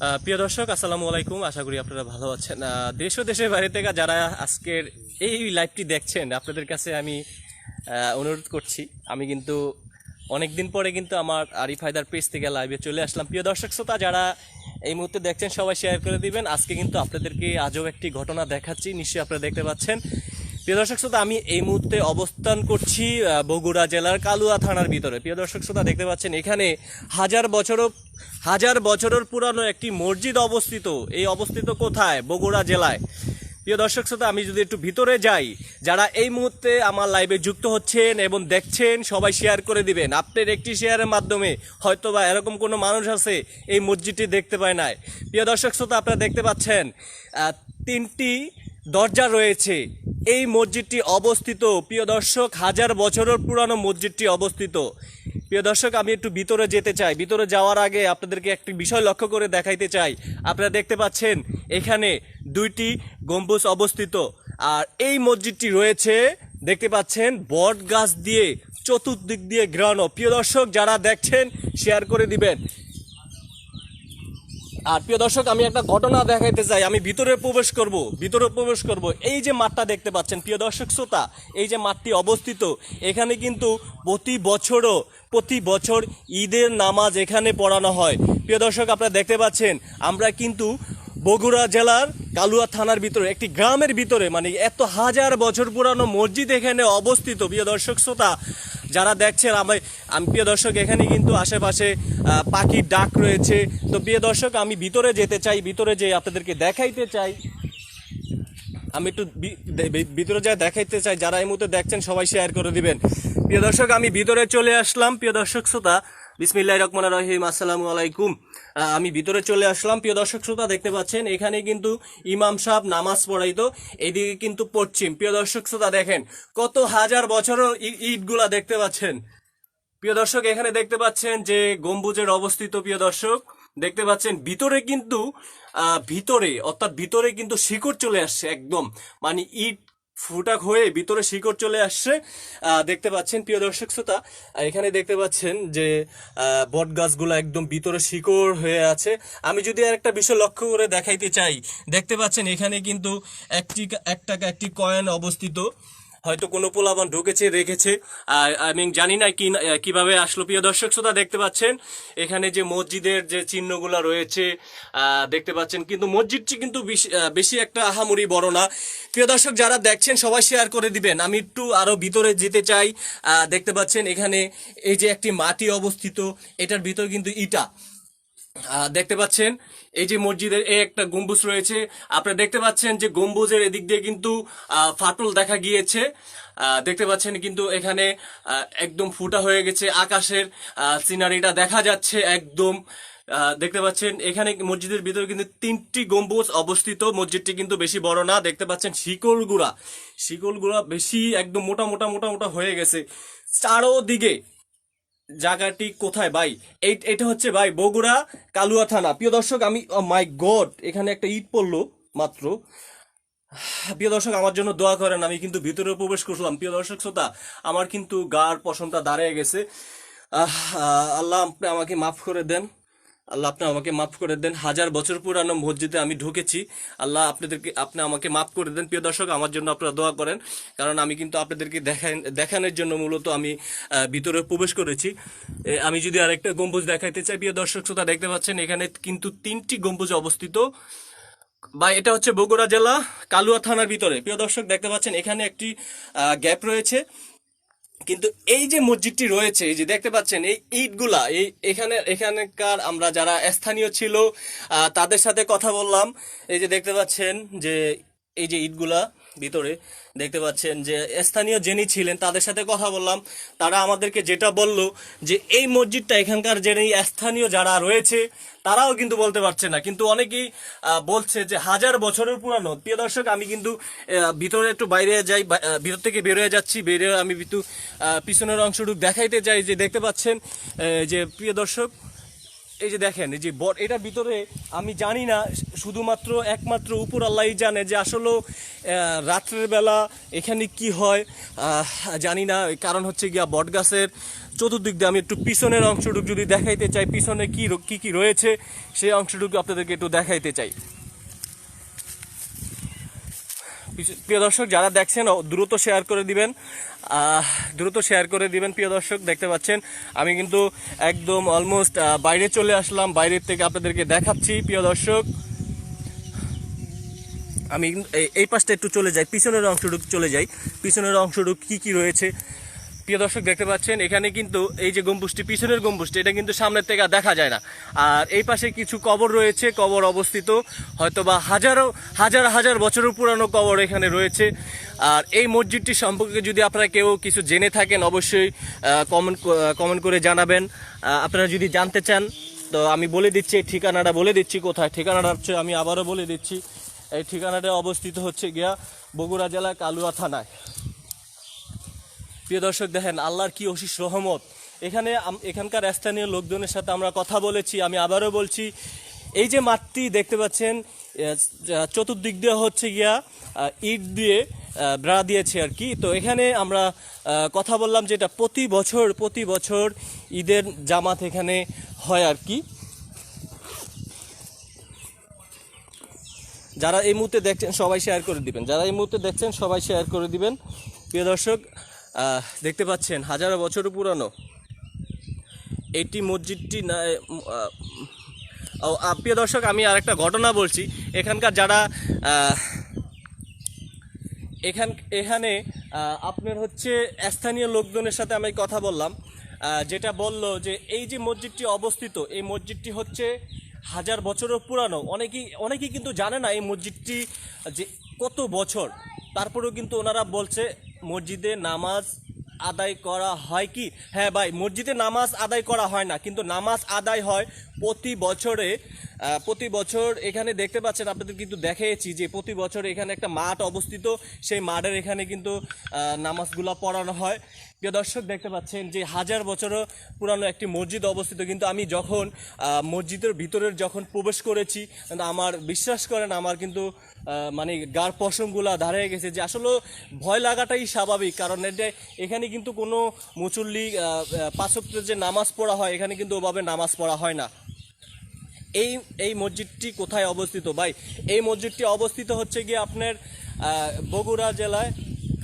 প্রিয় দর্শক, আসসালামু আলাইকুম। আশা করি আপনারা ভালো আছেন। দেশ ও দেশের বাইরে থেকে যারা আজকের এই লাইভটি দেখছেন, আপনাদের কাছে আমি অনুরোধ করছি। আমি কিন্তু অনেক দিন পরে কিন্তু আমার আরিফ হায়দার পেজ থেকে লাইভে চলে আসলাম। প্রিয় দর্শক, শ্রোতা, যারা এই মুহূর্তে দেখছেন, সবাই শেয়ার করে দিবেন। আজকে কিন্তু আপনাদেরকে আজও একটি ঘটনা দেখাচ্ছি। নিশ্চয়ই আপনারা দেখতে পাচ্ছেন। প্রিয় দর্শক শ্রোতা, আমি এই মুহূর্তে অবস্থান করছি বগুড়া জেলার কালুয়া থানার ভিতরে। প্রিয় দর্শক শ্রোতা, দেখতে পাচ্ছেন এখানে হাজার বছরও, হাজার বছরের পুরানো একটি মসজিদ অবস্থিত। এই অবস্থিত কোথায়? বগুড়া জেলায়। প্রিয় দর্শক শ্রোতা, আমি যদি একটু ভিতরে যাই, যারা এই মুহূর্তে আমার লাইভে যুক্ত হচ্ছেন এবং দেখছেন, সবাই শেয়ার করে দিবেন। আপনার একটি শেয়ারের মাধ্যমে হয়তো বা এরকম কোনো মানুষ আছে এই মসজিদটি দেখতে পায় নাই। প্রিয় দর্শক শ্রোতা, আপনারা দেখতে পাচ্ছেন তিনটি দরজা রয়েছে। এই মসজিদটি অবস্থিত। প্রিয় দর্শক, হাজার বছরের পুরানো মসজিদটি অবস্থিত। প্রিয় দর্শক, আমি একটু ভিতরে যেতে চাই। ভিতরে যাওয়ার আগে আপনাদেরকে একটি বিষয় লক্ষ্য করে দেখাইতে চাই। আপনারা দেখতে পাচ্ছেন, এখানে দুইটি গম্বুজ অবস্থিত। আর এই মসজিদটি রয়েছে, দেখতে পাচ্ছেন, বট গাছ দিয়ে চতুর্দিক দিয়ে গ্রানো প্রিয় দর্শক, যারা দেখছেন শেয়ার করে দিবেন। আর প্রিয় দর্শক, আমি একটা ঘটনা দেখাইতে চাই। আমি ভিতরে প্রবেশ করব, ভিতরে প্রবেশ করব। এই যে মাঠটা দেখতে পাচ্ছেন, প্রিয় দর্শক শ্রোতা, এই যে মাঠটি অবস্থিত, এখানে কিন্তু প্রতি বছরও, প্রতি বছর ঈদের নামাজ এখানে পড়ানো হয়। প্রিয় দর্শক, আপনারা দেখতে পাচ্ছেন, আমরা কিন্তু বগুড়া জেলার কালুয়া থানার ভিতরে, একটি গ্রামের ভিতরে মানে এত হাজার বছর পুরানো মসজিদ এখানে অবস্থিত, প্রিয় দর্শক শ্রোতা। যারা দেখছেন আমি আমি প্রিয় দর্শক, এখানে কিন্তু আশেপাশে পাখির ডাক রয়েছে। তো প্রিয় দর্শক, আমি ভিতরে যেতে চাই, ভিতরে যে আপনাদেরকে দেখাইতে চাই। আমি একটু ভিতরে যা দেখাইতে চাই, যারা এই মুহূর্তে দেখছেন, সবাই শেয়ার করে দিবেন। প্রিয় দর্শক, আমি ভিতরে চলে আসলাম। প্রিয় দর্শক, শ্রোতা বিসমিল্লাহ রহমান রহিম, আসসালামু আলাইকুম। আমি ভিতরে চলে আসলাম। প্রিয় দর্শক শ্রোতা, দেখতে পাচ্ছেন, এখানে কিন্তু ইমাম সাহেব নামাজ পড়াইতো, এদিকে কিন্তু পশ্চিম। প্রিয় দর্শক শ্রোতা, দেখেন কত হাজার বছরও ইটগুলা দেখতে পাচ্ছেন। প্রিয় দর্শক, এখানে দেখতে পাচ্ছেন যে গম্বুজের অবস্থিত, প্রিয় দর্শক, দেখতে পাচ্ছেন ভিতরে কিন্তু ভিতরে, অর্থাৎ ভিতরে কিন্তু শিকড় চলে আসছে একদম। মানে ইট ফুটাক হয়ে ভিতরে শিকড় চলে আসছে। দেখতে পাচ্ছেন প্রিয় দর্শক শ্রোতা এখানে দেখতে পাচ্ছেন যে বট গাছগুলো একদম ভিতরে শিকড় হয়ে আছে। আমি যদি আর একটা বিষয় লক্ষ্য করে দেখাইতে চাই, দেখতে পাচ্ছেন এখানে কিন্তু একটি এক টাকা একটি কয়েন অবস্থিত। হয়তো কোনো পোলাবান ঢুকেছে, রেখেছে। আমি জানি না কি কীভাবে আসলো। প্রিয় দর্শক শ্রোতা, দেখতে পাচ্ছেন, এখানে যে মসজিদের যে চিহ্নগুলো রয়েছে দেখতে পাচ্ছেন, কিন্তু মসজিদটি কিন্তু বেশি- একটা আহামরি বড় না। প্রিয় দর্শক, যারা দেখছেন, সবাই শেয়ার করে দিবেন। আমি একটু আরও ভিতরে যেতে চাই। দেখতে পাচ্ছেন, এখানে এই যে একটি মাটি অবস্থিত, এটার ভিতর কিন্তু ইটা। দেখতে পাচ্ছেন, এই যে মসজিদের এই একটা গম্বুজ রয়েছে। আপনারা দেখতে পাচ্ছেন যে গম্বুজের এদিক দিয়ে কিন্তু ফাটল দেখা গিয়েছে। দেখতে পাচ্ছেন কিন্তু এখানে একদম ফুটা হয়ে গেছে আকাশের সিনারিটা দেখা যাচ্ছে একদম। দেখতে পাচ্ছেন, এখানে মসজিদের ভিতরে কিন্তু তিনটি গম্বুজ অবস্থিত। মসজিদটি কিন্তু বেশি বড় না, দেখতে পাচ্ছেন শিকলগুড়া। শিকলগুড়া বেশি একদম মোটা মোটা মোটা মোটা হয়ে গেছে। চারোদিকে জায়গাটি কোথায় ভাই? এটা হচ্ছে ভাই বগুড়া কালুয়া থানা। প্রিয় দর্শক, আমি মাই গড, এখানে একটা ইট পড়ল মাত্র। প্রিয় দর্শক, আমার জন্য দোয়া করেন, আমি কিন্তু ভিতরে প্রবেশ করছিলাম। প্রিয় দর্শক, শ্রোতা, আমার কিন্তু গার পশমটা দাঁড়িয়ে গেছে। আল্লাহ আপনি আমাকে মাফ করে দেন। আল্লাহ আপনি আমাকে মাফ করে দেন। হাজার বছর পুরানো মসজিদে আমি ঢুকেছি। আল্লাহ আপনাদেরকে, আপনি আমাকে মাফ করে দেন। প্রিয় দর্শক, আমার জন্য আপনারা দোয়া করেন। কারণ আমি কিন্তু আপনাদেরকে দেখান দেখানোর জন্য মূলত আমি ভিতরে প্রবেশ করেছি। আমি যদি আরেকটা গম্বুজ দেখাইতে চাই, প্রিয় দর্শক শ্রোতা, দেখতে পাচ্ছেন, এখানে কিন্তু তিনটি গম্বুজ অবস্থিত। বা এটা হচ্ছে বগুড়া জেলা, কালুয়া থানার ভিতরে। প্রিয় দর্শক, দেখতে পাচ্ছেন, এখানে একটি গ্যাপ রয়েছে। কিন্তু এই যে মসজিদটি রয়েছে, এই যে দেখতে পাচ্ছেন, এই ইটগুলা, এই এখানে, এখানকার আমরা যারা স্থানীয় ছিল তাদের সাথে কথা বললাম। এই যে দেখতে পাচ্ছেন যে এই যে ইটগুলা ভিতরে দেখতে পাচ্ছেন যে স্থানীয় যিনি ছিলেন, তাদের সাথে কথা বললাম। তারা আমাদেরকে যেটা বলল যে, এই মসজিদটা এখানকার যিনি স্থানীয় যারা রয়েছে, তারাও কিন্তু বলতে পারছে না। কিন্তু অনেকেই বলছে যে, হাজার বছরের পুরানো। প্রিয় দর্শক, আমি কিন্তু ভিতরে একটু বাইরে যাই ভিতর থেকে বেরোয় যাচ্ছি। বেরিয়ে আমি কিন্তু পিছনের অংশটুকু দেখাইতে চাই যে, দেখতে পাচ্ছেন যে, প্রিয় দর্শক এই যে দেখেন, এই যে বট এটার ভিতরে আমি জানি না, শুধুমাত্র একমাত্র উপর আল্লাহই জানে যে আসলেও রাত্রের বেলা এখানে কি হয় জানি না কারণ হচ্ছে গিয়া বট গাছের চতুর্দিক দিয়ে আমি একটু পিছনের অংশটুকু যদি দেখাইতে চাই, পিছনে কি কি কি রয়েছে, সেই অংশটুকু আপনাদেরকে একটু দেখাইতে চাই। প্রিয় দর্শক, যারা দেখছেন দ্রুত শেয়ার করে দিবেন। দ্রুত শেয়ার করে দিবেন, প্রিয় দর্শক, দেখতে পাচ্ছেন। আমি কিন্তু একদম অলমোস্ট বাইরে চলে আসলাম, বাইরের থেকে আপনাদেরকে দেখাচ্ছি, প্রিয় দর্শক। আমি এই পাশটা একটু চলে যাই, পিছনের অংশটুকু চলে যাই। পিছনের অংশটুকু কি কি রয়েছে? প্রিয় দর্শক, দেখতে পাচ্ছেন, এখানে কিন্তু এই যে গম্বুজটি, পিছনের গম্বুজটি, এটা কিন্তু সামনের থেকে দেখা যায় না। আর এই পাশে কিছু কবর রয়েছে, কবর অবস্থিত হয়তো বা হাজারো, হাজার হাজার বছরের পুরানো কবর এখানে রয়েছে। আর এই মসজিদটি সম্পর্কে যদি আপনারা কেউ কিছু জেনে থাকেন, অবশ্যই কমেন্ট কমেন্ট করে জানাবেন। আপনারা যদি জানতে চান, তো আমি বলে দিচ্ছি, এই ঠিকানাটা বলে দিচ্ছি কোথায়। ঠিকানাটা হচ্ছে, আমি আবারও বলে দিচ্ছি, এই ঠিকানাটা অবস্থিত হচ্ছে গিয়া বগুড়া জেলা কালুয়া থানায়। প্রিয় দর্শক, দেখেন, আল্লাহর কি অশিস রহমত। এখানে এখানকার স্থানীয় লোকজনের সাথে আমরা কথা বলেছি, আমি আবারও বলছি, এই যে মাঠটি দেখতে পাচ্ছেন চতুর্দিক দিয়ে হচ্ছে গিয়া ইট দিয়ে বেড়া দিয়েছে আর কি। তো এখানে আমরা কথা বললাম যে এটা প্রতি বছর প্রতি বছর ঈদের জামাত এখানে হয় আর কি। যারা এই মুহূর্তে দেখছেন, সবাই শেয়ার করে দিবেন। যারা এই মুহূর্তে দেখছেন, সবাই শেয়ার করে দিবেন। প্রিয় দর্শক দেখতে পাচ্ছেন হাজারো বছর পুরানো। এটি মসজিদটি না উম, আহ, ও, আহ, প্রিয় দর্শক আমি আরেকটা ঘটনা বলছি। এখানকার যারা এখান এখানে আপনার হচ্ছে স্থানীয় লোকজনের সাথে আমি কথা বললাম যেটা বলল যে এই যে মসজিদটি অবস্থিত এই মসজিদটি হচ্ছে হাজার বছরও পুরানো। অনেকেই অনেকেই কিন্তু জানে না এই মসজিদটি যে কত বছর। তারপরেও কিন্তু ওনারা বলছে মসজিদে নামাজ আদায় করা হয় কি? হ্যাঁ ভাই, মসজিদে নামাজ আদায় করা হয় না, কিন্তু নামাজ আদায় হয় প্রতি বছরে প্রতি বছর এখানে দেখতে পাচ্ছেন, আপনাদের কিন্তু দেখিয়েছি যে প্রতি বছর এখানে একটা মাঠ অবস্থিত। সেই মাঠের এখানে কিন্তু নামাজগুলা পড়ানো হয়। প্রিয় দর্শক, দেখতে পাচ্ছেন যে হাজার বছরও পুরানো একটি মসজিদ অবস্থিত। কিন্তু আমি যখন মসজিদের ভিতরের যখন প্রবেশ করেছি আমার বিশ্বাস করেন, আমার কিন্তু মানে গার পশমগুলা দাঁড়িয়ে গেছে যে আসলে ভয় লাগাটাই স্বাভাবিক। কারণ এটা এখানে কিন্তু কোনো মুচল্লি পাঁচক্রের যে নামাজ পড়া হয়, এখানে কিন্তু ওভাবে নামাজ পড়া হয় না। এই এই মসজিদটি কোথায় অবস্থিত? ভাই, এই মসজিদটি অবস্থিত হচ্ছে গিয়ে আপনার বগুড়া জেলায়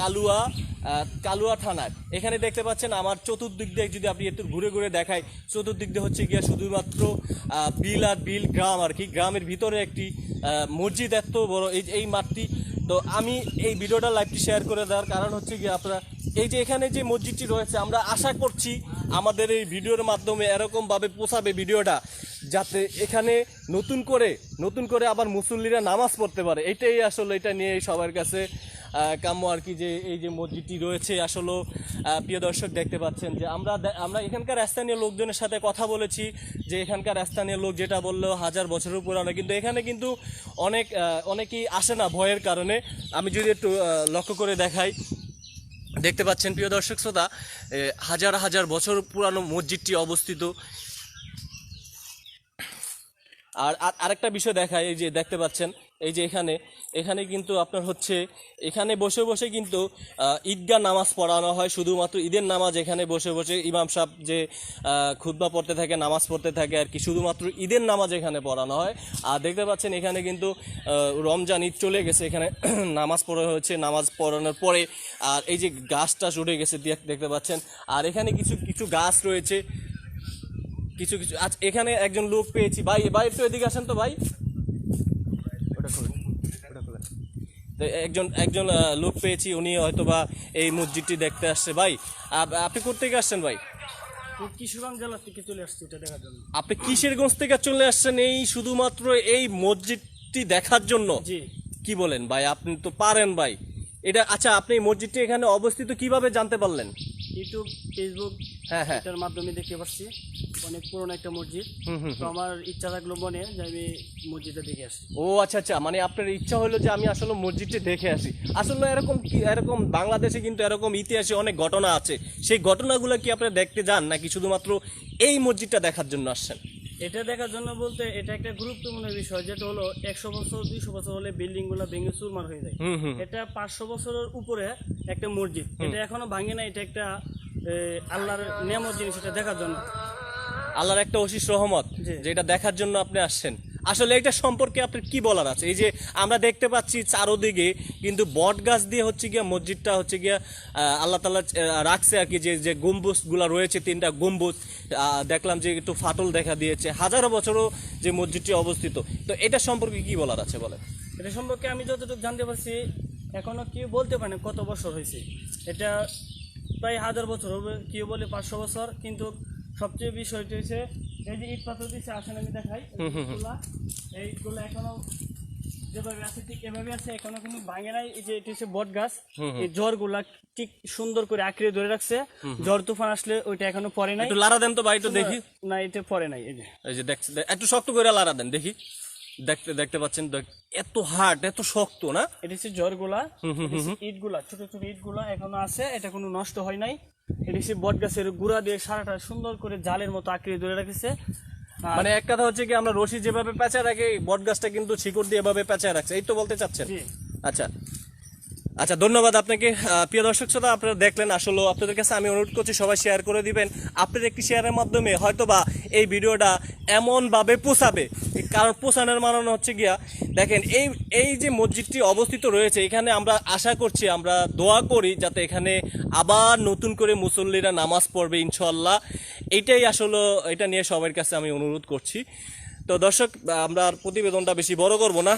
কালুয়া কালুয়া থানায় এখানে দেখতে পাচ্ছেন আমার চতুর্দিক দিয়ে যদি আপনি একটু ঘুরে ঘুরে দেখাই, চতুর্দিক দিয়ে হচ্ছে গিয়ে শুধুমাত্র বিল আর বিল গ্রাম আর কি। গ্রামের ভিতরে একটি মসজিদ এত বড়, এই এই মাঠটি। তো আমি এই ভিডিওটা লাইভটি শেয়ার করে দেওয়ার কারণ হচ্ছে গিয়ে আপনারা, এই যে এখানে যে মসজিদটি রয়েছে, আমরা আশা করছি আমাদের এই ভিডিওর মাধ্যমে এরকমভাবে পোষাবে ভিডিওটা। যাতে এখানে নতুন করে নতুন করে আবার মুসল্লিরা নামাজ পড়তে পারে। এটাই আসলে এটা নিয়ে সবার কাছে কাম্য আর কি যে এই যে মসজিদটি রয়েছে আসলে প্রিয় দর্শক দেখতে পাচ্ছেন যে আমরা আমরা এখানকার স্থানীয় লোকজনের সাথে কথা বলেছি যে এখানকার স্থানীয় লোক যেটা বলল হাজার বছরের পুরানো, কিন্তু এখানে কিন্তু অনেক অনেকেই আসে না ভয়ের কারণে। আমি যদি একটু লক্ষ্য করে দেখাই, দেখতে পাচ্ছেন প্রিয় দর্শক শ্রোতা হাজার হাজার বছর পুরানো মসজিদটি অবস্থিত। আর আর- আরেকটা বিষয় দেখায়, এই যে দেখতে পাচ্ছেন, এই যে এখানে এখানে কিন্তু আপনার হচ্ছে, এখানে বসে বসে কিন্তু ঈদগাহ নামাজ পড়ানো হয়, শুধুমাত্র ঈদের নামাজ এখানে বসে বসে ইমাম সাহেব যে খুতবা পড়তে থাকে, নামাজ পড়তে থাকে আর কি, শুধুমাত্র ঈদের নামাজ এখানে পড়ানো হয়। আর দেখতে পাচ্ছেন এখানে কিন্তু রমজান ঈদ চলে গেছে, এখানে নামাজ পড়া হচ্ছে নামাজ পড়ানোর পরে, আর এই যে গাছ টাছ উঠে গেছে দেখতে পাচ্ছেন। আর এখানে কিছু কিছু গাছ রয়েছে কিছু কিছু আজ এখানে একজন লোক পেয়েছি। ভাই ভাই একটু এদিকে আসেন তো ভাই। ওটা খুলুন, ওটা খুলুন। তো একজন একজন লোক পেয়েছি উনি হয়তোবা এই মসজিদটি দেখতে আসছে। ভাই আপ- আপনি কোথেকে আসছেন ভাই? কিশোরগঞ্জ জেলা থেকে চলে আসছি এটা দেখার জন্য। আপনি কিসেরগঞ্জ থেকে চলে আসছেন এই শুধুমাত্র এই মসজিদটি দেখার জন্য? জি। কি বলেন ভাই? আপনি তো পারেন ভাই। এটা আচ্ছা আপনি এই মসজিদটি এখানে অবস্থিত কীভাবে জানতে পারলেন? ইউটিউব ফেসবুক হ্যাঁ হ্যাঁ। এটার মাধ্যমে দেখতে পাচ্ছি অনেক পুরনো একটা মসজিদ। তো আমার ইচ্ছা থাকল মনে যে আমি মসজিদে দেখে আসি। ও আচ্ছা আচ্ছা। মানে আপনার ইচ্ছা হলো যে আমি আসলে মসজিদটি দেখে আসি। আসলে এরকম কি এরকম বাংলাদেশে কিন্তু এরকম ইতিহাসে অনেক ঘটনা আছে। সেই ঘটনাগুলো কি আপনি দেখতে যান নাকি শুধুমাত্র এই মসজিদটা দেখার জন্য আসছেন? এটা দেখার জন্য বলতে এটা একটা গুরুত্বপূর্ণ বিষয় যেটা হলো একশো বছর দুইশো বছর হলে বিল্ডিংগুলো ভেঙে চুরমার হয়ে যায়। এটা পাঁচশো বছরের উপরে একটা মসজিদ। এটা এখনও ভাঙে না এটা একটা আল্লাহর নিয়ামত জিনিস এটা দেখার জন্য। আল্লাহর একটা অশিস রহমত। যে এটা দেখার জন্য আপনি আসছেন। আসলে এটা সম্পর্কে আপনার কি বলার আছে? এই যে আমরা দেখতে পাচ্ছি চারোদিকে কিন্তু বট গাছ দিয়ে হচ্ছে গিয়া মসজিদটা হচ্ছে গিয়া আল্লাহ তালা রাখছে আর কি যে যে গম্বুজগুলা রয়েছে তিনটা গম্বুজ দেখলাম যে একটু ফাটল দেখা দিয়েছে। হাজারো বছরও যে মসজিদটি অবস্থিত। তো এটা সম্পর্কে কি বলার আছে বলেন? এটা সম্পর্কে আমি যতটুকু জানতে পারছি এখনও কেউ বলতে পারেন কত বছর হয়েছে। এটা প্রায় হাজার বছর হবে কেউ বলে পাঁচশো বছর কিন্তু সবচেয়ে বিষয়টি হচ্ছে এই যে ইট পাথর দিচ্ছে আসেন আমি দেখাই এইগুলো এখনও যেভাবে আছে ঠিক এভাবে আছে এখনও কিন্তু ভাঙে নাই এই যে এটা হচ্ছে বট গাছ এই জ্বরগুলা ঠিক সুন্দর করে আঁকড়ে ধরে রাখছে ঝড় তুফান আসলে ওইটা এখনও পরে নাই। একটু লারা দেন তো ভাই একটু দেখি। না এটা পরে নাই এই যে। এই যে দেখতে একটু শক্ত করে লারা দেন দেখি। দেখতে দেখতে পাচ্ছেন এত হার্ড এত শক্ত না? এটা হচ্ছে জ্বরগুলা ইটগুলা ছোট ছোট ইটগুলা এখনও আছে এটা কোনো নষ্ট হয় নাই। এটা হচ্ছে বট গাছের গুড়া দিয়ে সারাটা সুন্দর করে জালের মতো আঁকড়ে ধরে রেখেছে। মানে এক কথা হচ্ছে কি আমরা রশি যেভাবে পেঁচায় রাখি বট গাছটা কিন্তু শিকড় দিয়ে এভাবে পেঁচায় রাখছে এই তো বলতে চাচ্ছেন? আচ্ছা। আচ্ছা ধন্যবাদ আপনাকে। প্রিয় দর্শক শ্রোতা আপনারা দেখলেন আসলে আপনাদের কাছে আমি অনুরোধ করছি সবাই শেয়ার করে দিবেন। আপনার একটি শেয়ারের মাধ্যমে হয়তোবা এই ভিডিওটা এমনভাবে পোষাবে কারণ পোষানোর মানে হচ্ছে গিয়া। দেখেন, এই এই যে মসজিদটি অবস্থিত রয়েছে, এখানে আমরা আশা করছি, আমরা দোয়া করি যাতে এখানে আবার নতুন করে মুসল্লিরা নামাজ পড়বে ইনশাল্লাহ এইটাই আসলে, এটা নিয়ে সবার কাছে আমি অনুরোধ করছি। তো দর্শক, আমরা আর প্রতিবেদনটা বেশি বড় করব না।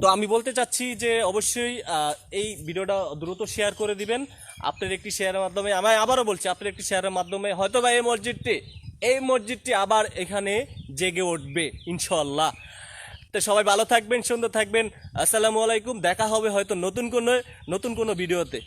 তো আমি বলতে চাচ্ছি যে, অবশ্যই এই ভিডিওটা দ্রুত শেয়ার করে দিবেন। আপনার একটি শেয়ারের মাধ্যমে, আমি আবারও বলছি, আপনার একটি শেয়ারের মাধ্যমে হয়তো বা এই মসজিদটি এই মসজিদটি আবার এখানে জেগে উঠবে ইনশাল্লাহ তো সবাই ভালো থাকবেন, সুন্দর থাকবেন। আসসালামু আলাইকুম, দেখা হবে হয়তো নতুন কোনো নতুন কোনো ভিডিওতে।